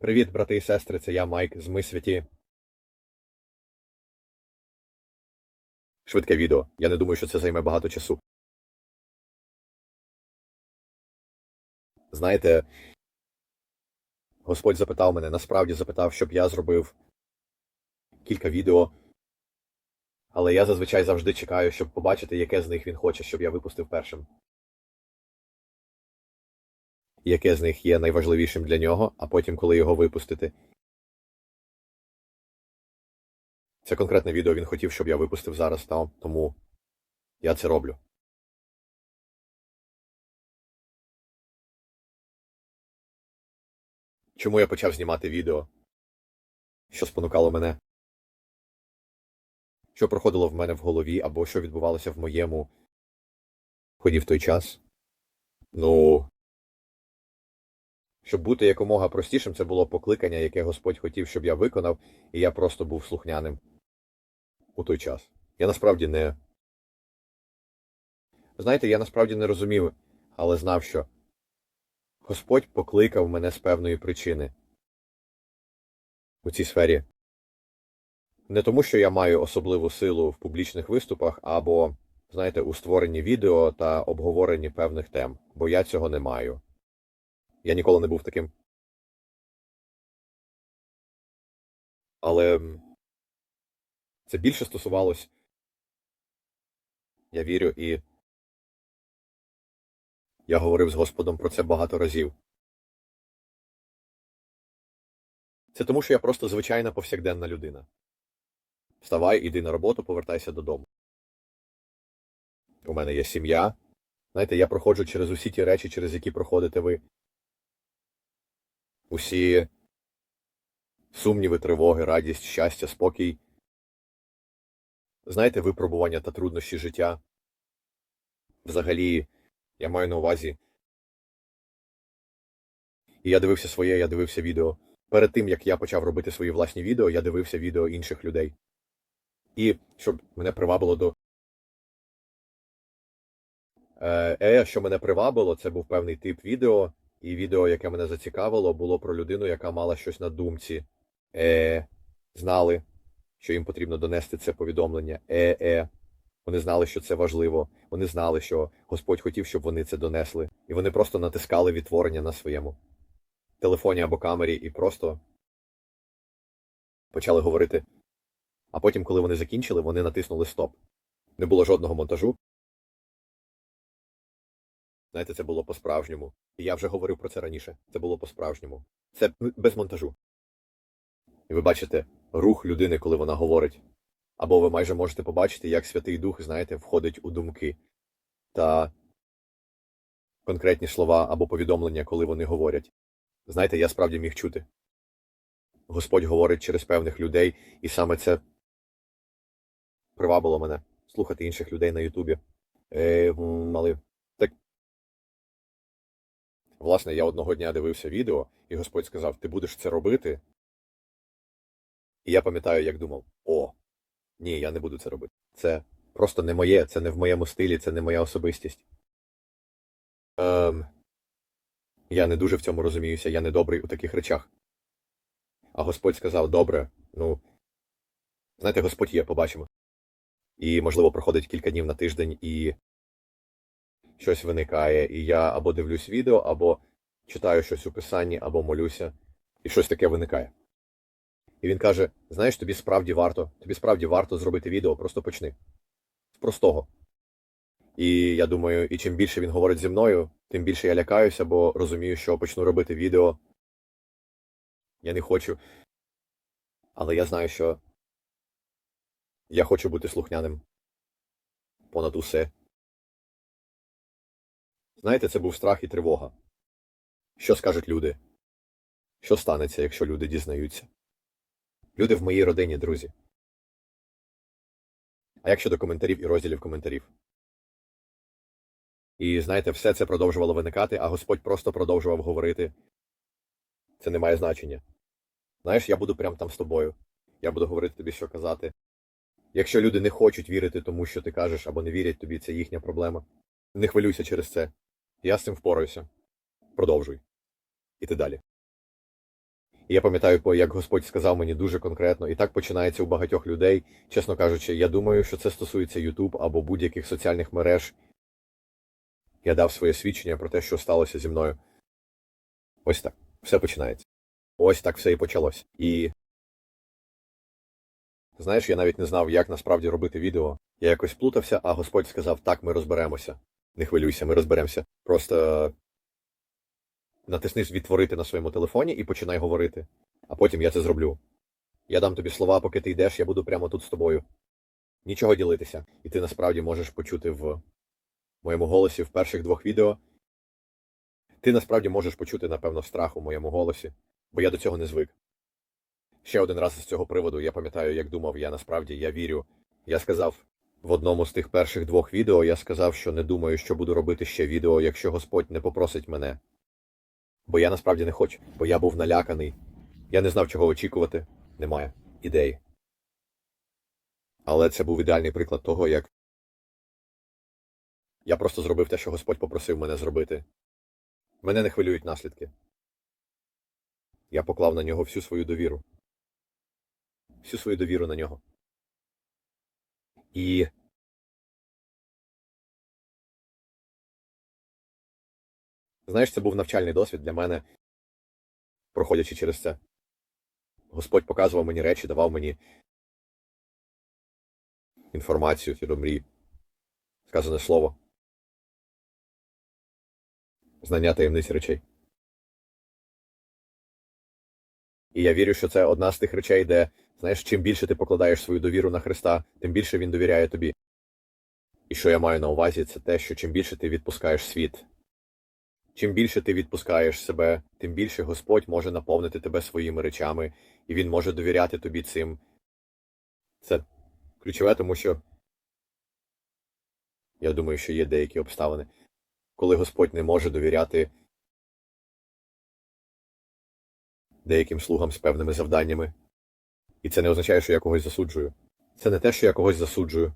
Привіт, брати і сестри, це я Майк з Ми Святі. Швидке відео. Я не думаю, що це займе багато часу. Знаєте, Господь запитав мене, насправді запитав, щоб я зробив кілька відео. Але я зазвичай завжди чекаю, щоб побачити, яке з них він хоче, щоб я випустив першим. Яке з них є найважливішим для нього, а потім, коли його випустити. Це конкретне відео він хотів, щоб я випустив зараз там, тому я це роблю. Чому я почав знімати відео? Що спонукало мене? Що проходило в мене в голові, або що відбувалося в моєму ході в той час? Ну. Щоб бути якомога простішим, це було покликання, яке Господь хотів, щоб я виконав, і я просто був слухняним у той час. Я насправді не. Знаєте, я насправді не розумів, але знав, що Господь покликав мене з певної причини у цій сфері. Не тому, що я маю особливу силу в публічних виступах або, знаєте, у створенні відео та обговоренні певних тем, бо я цього не маю. Я ніколи не був таким. Але це більше стосувалось. Я вірю, і я говорив з Господом про це багато разів. Це тому, що я просто звичайна повсякденна людина. Вставай, іди на роботу, повертайся додому. У мене є сім'я. Знаєте, я проходжу через усі ті речі, через які проходите ви. Усі сумніви, тривоги, радість, щастя, спокій. Знаєте, випробування та труднощі життя. Взагалі, я маю на увазі. І я дивився своє, я дивився відео. Перед тим, як я почав робити свої власні відео, я дивився відео інших людей. І щоб мене привабило до. Е, е, що мене привабило, це був певний тип відео, і відео, яке мене зацікавило, було про людину, яка мала щось на думці. Е, знали, що їм потрібно донести це повідомлення. Е, е. Вони знали, що це важливо. Вони знали, що Господь хотів, щоб вони це донесли. І вони просто натискали відтворення на своєму телефоні або камері і просто почали говорити. А потім, коли вони закінчили, вони натиснули стоп. Не було жодного монтажу. Знаєте, це було по-справжньому. Я вже говорив про це раніше. Це було по-справжньому. Це без монтажу. І ви бачите рух людини, коли вона говорить. Або ви майже можете побачити, як Святий Дух, знаєте, входить у думки та конкретні слова або повідомлення, коли вони говорять. Знаєте, я справді міг чути. Господь говорить через певних людей, і саме це привабило мене слухати інших людей на Ютубі. Е, м, але так. Власне, я одного дня дивився відео, і Господь сказав: Ти будеш це робити. І я пам'ятаю, як думав: О, ні, я не буду це робити. Це просто не моє, це не в моєму стилі, це не моя особистість. Ем, я не дуже в цьому розуміюся, я не добрий у таких речах. А Господь сказав: добре, ну, знаєте, Господь є, побачимо. І, можливо, проходить кілька днів на тиждень, і щось виникає, і я або дивлюсь відео, або читаю щось у писанні, або молюся, і щось таке виникає. І він каже: знаєш, тобі справді варто, тобі справді варто зробити відео, просто почни. З простого. І я думаю, і чим більше він говорить зі мною, тим більше я лякаюся, бо розумію, що почну робити відео. Я не хочу. Але я знаю, що я хочу бути слухняним понад усе. Знаєте, це був страх і тривога. Що скажуть люди? Що станеться, якщо люди дізнаються? Люди в моїй родині, друзі. А як щодо коментарів і розділів коментарів? І знаєте, все це продовжувало виникати, а Господь просто продовжував говорити. Це не має значення. Знаєш, я буду прямо там з тобою. Я буду говорити тобі, що казати. Якщо люди не хочуть вірити тому, що ти кажеш, або не вірять тобі, це їхня проблема. Не хвилюйся через це. Я з цим впораюся. Продовжуй. Іти далі. І я пам'ятаю, як Господь сказав мені дуже конкретно, і так починається у багатьох людей. Чесно кажучи, я думаю, що це стосується YouTube або будь-яких соціальних мереж. Я дав своє свідчення про те, що сталося зі мною. Ось так. Все починається. Ось так все і почалось. І знаєш, я навіть не знав, як насправді робити відео. Я якось плутався, а Господь сказав: так, ми розберемося. Не хвилюйся, ми розберемося. Просто натисни відтворити на своєму телефоні і починай говорити. А потім я це зроблю. Я дам тобі слова, поки ти йдеш, я буду прямо тут з тобою. Нічого ділитися. І ти насправді можеш почути в моєму голосі в перших двох відео. Ти насправді можеш почути, напевно, страх у моєму голосі, бо я до цього не звик. Ще один раз з цього приводу я пам'ятаю, як думав, я насправді я вірю. Я сказав в одному з тих перших двох відео, я сказав, що не думаю, що буду робити ще відео, якщо Господь не попросить мене. Бо я насправді не хочу, бо я був наляканий. Я не знав, чого очікувати. Немає ідеї. Але це був ідеальний приклад того, як я просто зробив те, що Господь попросив мене зробити. Мене не хвилюють наслідки. Я поклав на нього всю свою довіру. Всю свою довіру на нього. І знаєш, це був навчальний досвід для мене, проходячи через це. Господь показував мені речі, давав мені інформацію, мрій, сказане слово, знання таємниць речей. І я вірю, що це одна з тих речей, де, знаєш, чим більше ти покладаєш свою довіру на Христа, тим більше Він довіряє тобі. І що я маю на увазі, це те, що чим більше ти відпускаєш світ, чим більше ти відпускаєш себе, тим більше Господь може наповнити тебе своїми речами, і Він може довіряти тобі цим. Це ключове, тому що я думаю, що є деякі обставини, коли Господь не може довіряти деяким слугам з певними завданнями. І це не означає, що я когось засуджую. Це не те, що я когось засуджую.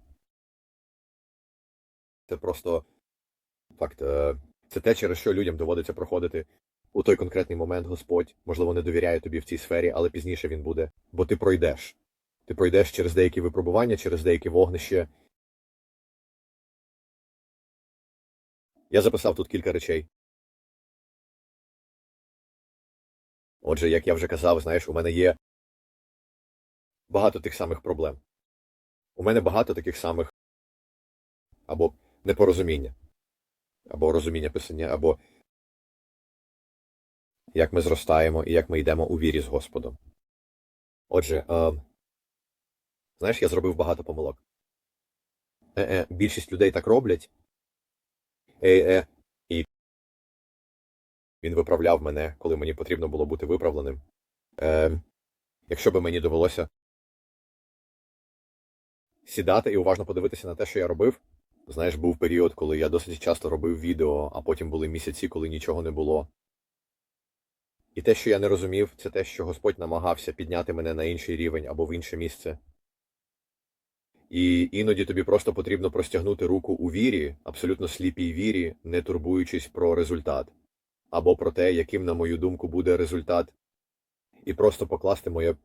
Це просто факт. е, Це те, через що людям доводиться проходити. У той конкретний момент Господь, можливо, не довіряє тобі в цій сфері, але пізніше він буде. Бо ти пройдеш. Ти пройдеш через деякі випробування, через деякі вогнище. Я записав тут кілька речей. Отже, як я вже казав, знаєш, у мене є багато тих самих проблем. У мене багато таких самих або непорозуміння, або розуміння писання, або як ми зростаємо і як ми йдемо у вірі з Господом. Отже, е, знаєш, я зробив багато помилок. Е-е, більшість людей так роблять. Е-е, він виправляв мене, коли мені потрібно було бути виправленим. Е, якщо би мені довелося сідати і уважно подивитися на те, що я робив. Знаєш, був період, коли я досить часто робив відео, а потім були місяці, коли нічого не було. І те, що я не розумів, це те, що Господь намагався підняти мене на інший рівень або в інше місце. І іноді тобі просто потрібно простягнути руку у вірі, абсолютно сліпій вірі, не турбуючись про результат, або про те, яким, на мою думку, буде результат, і просто покласти моє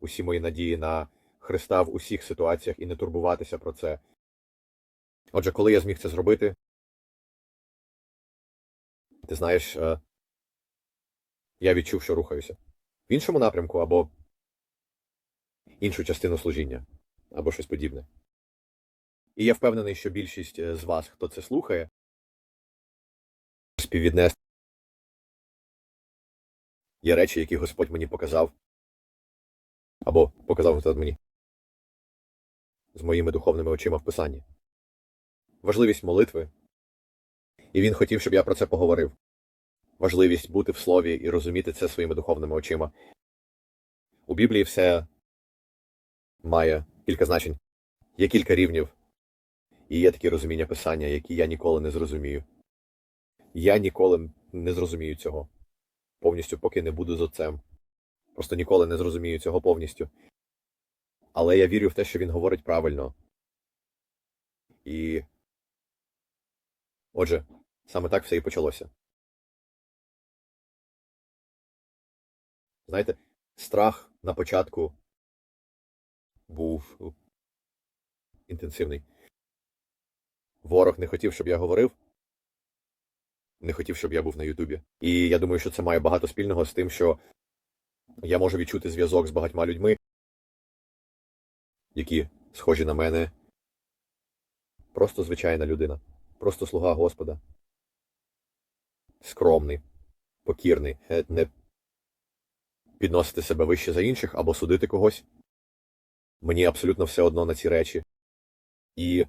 усі мої надії на Христа в усіх ситуаціях і не турбуватися про це. Отже, коли я зміг це зробити, ти знаєш, е, я відчув, що рухаюся в іншому напрямку або іншу частину служіння, або щось подібне. І я впевнений, що більшість е, з вас, хто це слухає, співвіднести є речі, які Господь мені показав, або показав Господь мені з моїми духовними очима в писанні. Важливість молитви. І він хотів, щоб я про це поговорив. Важливість бути в слові і розуміти це своїми духовними очима. У Біблії все має кілька значень, є кілька рівнів, і є такі розуміння писання, які я ніколи не зрозумію. Я ніколи не зрозумію цього повністю, поки не буду з отцем. Просто ніколи не зрозумію цього повністю. Але я вірю в те, що він говорить правильно. І. Отже, саме так все і почалося. Знаєте, страх на початку був інтенсивний. Ворог не хотів, щоб я говорив, не хотів, щоб я був на Ютубі. І я думаю, що це має багато спільного з тим, що я можу відчути зв'язок з багатьма людьми, які схожі на мене. Просто звичайна людина, просто слуга Господа. Скромний, покірний, не підносити себе вище за інших або судити когось. Мені абсолютно все одно на ці речі. І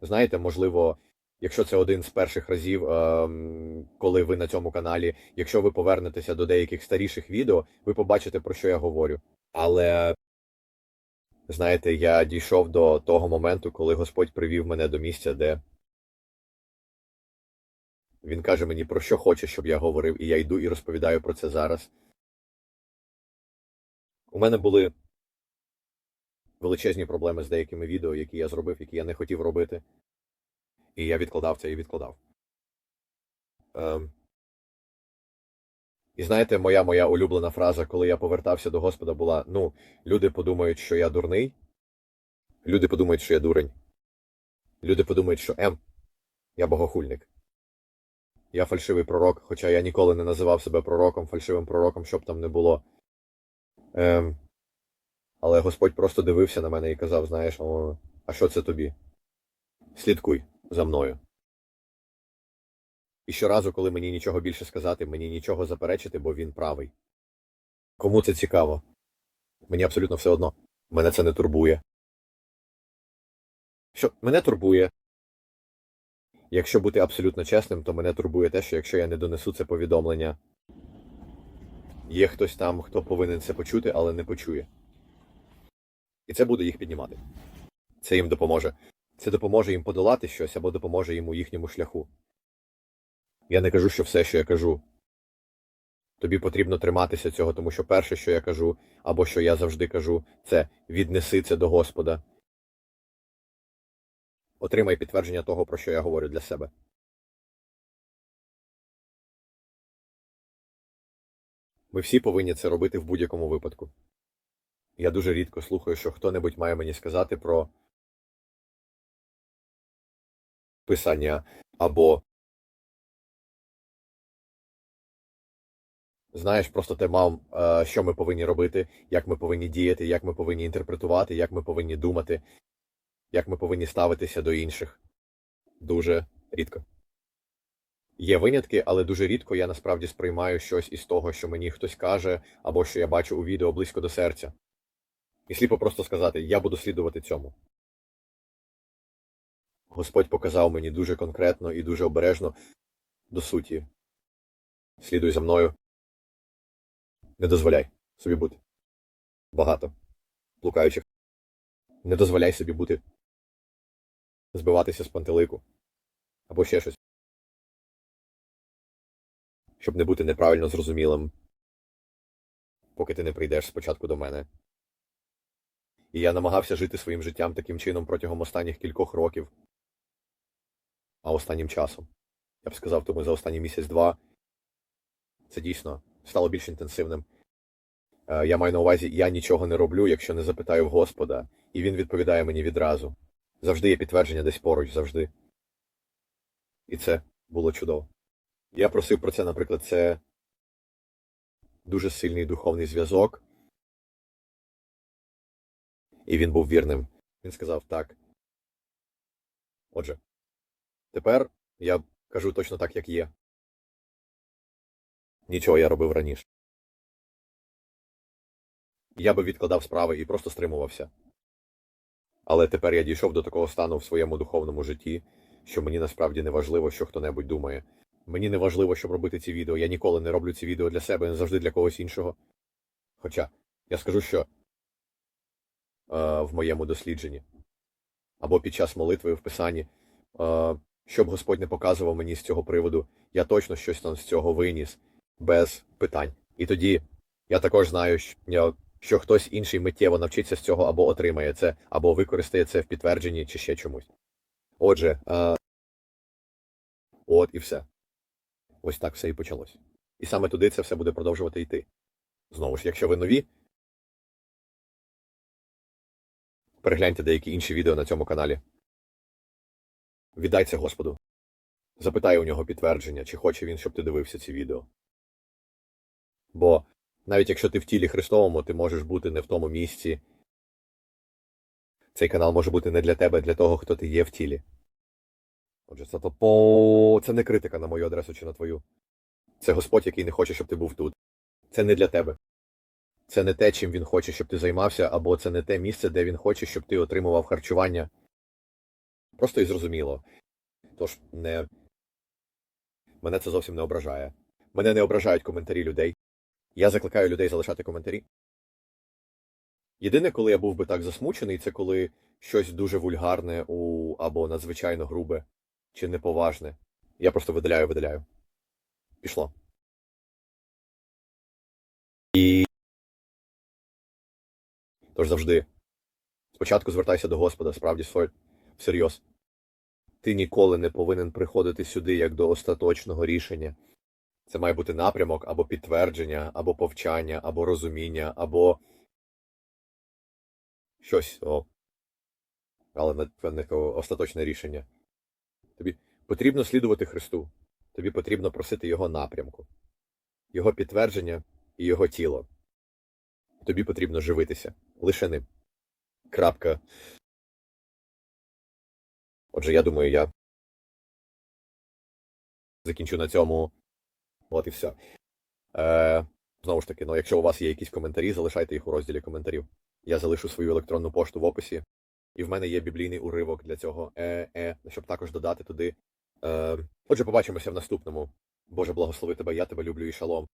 знаєте, можливо, якщо це один з перших разів, ем, коли ви на цьому каналі, якщо ви повернетеся до деяких старіших відео, ви побачите, про що я говорю. Але знаєте, я дійшов до того моменту, коли Господь привів мене до місця, де він каже мені, про що хоче, щоб я говорив, і я йду і розповідаю про це зараз. У мене були величезні проблеми з деякими відео, які я зробив, які я не хотів робити. І я відкладав це і відкладав. Ем. І знаєте, моя моя улюблена фраза, коли я повертався до Господа, була: ну, люди подумають, що я дурний. Люди подумають, що я дурень. Люди подумають, що М. Я богохульник. Я фальшивий пророк, хоча я ніколи не називав себе пророком, фальшивим пророком, щоб там не було. Ем, але Господь просто дивився на мене і казав: знаєш, о, а що це тобі? Слідкуй за мною. І щоразу, коли мені нічого більше сказати, мені нічого заперечити, бо він правий. Кому це цікаво? Мені абсолютно все одно. Мене це не турбує. Що мене турбує. Якщо бути абсолютно чесним, то мене турбує те, що якщо я не донесу це повідомлення, є хтось там, хто повинен це почути, але не почує. І це буде їх піднімати. Це їм допоможе. Це допоможе їм подолати щось або допоможе їм у їхньому шляху. Я не кажу, що все, що я кажу. Тобі потрібно триматися цього, тому що перше, що я кажу, або що я завжди кажу, це віднеси це до Господа. Отримай підтвердження того, про що я говорю для себе. Ми всі повинні це робити в будь-якому випадку. Я дуже рідко слухаю, що хто-небудь має мені сказати про писання або знаєш, просто те мав, е, що ми повинні робити, як ми повинні діяти, як ми повинні інтерпретувати, як ми повинні думати, як ми повинні ставитися до інших. Дуже рідко. Є винятки, але дуже рідко я насправді сприймаю щось із того, що мені хтось каже, або що я бачу у відео близько до серця. І сліпо просто сказати, я буду слідувати цьому. Господь показав мені дуже конкретно і дуже обережно до суті. Слідуй за мною. Не дозволяй собі бути. Багато. Блукаючих. Не дозволяй собі бути. Збиватися з пантелику. Або ще щось. Щоб не бути неправильно зрозумілим, поки ти не прийдеш спочатку до мене. І я намагався жити своїм життям таким чином протягом останніх кількох років. А останнім часом. Я б сказав, тому за останній місяць-два це дійсно стало більш інтенсивним. Е, Я маю на увазі, я нічого не роблю, якщо не запитаю в Господа, і він відповідає мені відразу. Завжди є підтвердження десь поруч, завжди. І це було чудово. Я просив про це, наприклад, це дуже сильний духовний зв'язок. І він був вірним. Він сказав так. Отже, тепер я кажу точно так, як є. Нічого я робив раніше. Я би відкладав справи і просто стримувався. Але тепер я дійшов до такого стану в своєму духовному житті, що мені насправді не важливо, що хто-небудь думає. Мені не важливо, щоб робити ці відео. Я ніколи не роблю ці відео для себе, не завжди для когось іншого. Хоча я скажу, що е, в моєму дослідженні або під час молитви в писанні, е, щоб Господь не показував мені з цього приводу, я точно щось там з цього виніс без питань. І тоді я також знаю, що, що хтось інший миттєво навчиться з цього або отримає це, або використає це в підтвердженні чи ще чомусь. Отже, е, от і все. Ось так все і почалось. І саме туди це все буде продовжувати йти. Знову ж, якщо ви нові, перегляньте деякі інші відео на цьому каналі. Віддай це Господу. Запитай у нього підтвердження, чи хоче він, щоб ти дивився ці відео. Бо навіть якщо ти в тілі Христовому, ти можеш бути не в тому місці. Цей канал може бути не для тебе, а для того, хто ти є в тілі. Отже, це то це не критика на мою адресу чи на твою. Це Господь, який не хоче, щоб ти був тут. Це не для тебе. Це не те, чим він хоче, щоб ти займався, або це не те місце, де він хоче, щоб ти отримував харчування. Просто і зрозуміло. Тож не. Мене це зовсім не ображає. Мене не ображають коментарі людей. Я закликаю людей залишати коментарі. Єдине, коли я був би так засмучений, це коли щось дуже вульгарне у або надзвичайно грубе чи неповажне. Я просто видаляю, видаляю. Пішло. І. Тож завжди. Спочатку звертайся до Господа, справді сфо- всерйоз. Ти ніколи не повинен приходити сюди як до остаточного рішення. Це має бути напрямок або підтвердження, або повчання, або розуміння, або щось, о. але не, не остаточне рішення. Тобі потрібно слідувати Христу. Тобі потрібно просити Його напрямку, Його підтвердження і Його тіло. Тобі потрібно живитися лише ним. Крапка. Отже, я думаю, я закінчу на цьому. От і все. Е, знову ж таки, ну, якщо у вас є якісь коментарі, залишайте їх у розділі коментарів. Я залишу свою електронну пошту в описі. І в мене є біблійний уривок для цього, е, е, щоб також додати туди. Е, отже, побачимося в наступному. Боже, благослови тебе, я тебе люблю і шалом.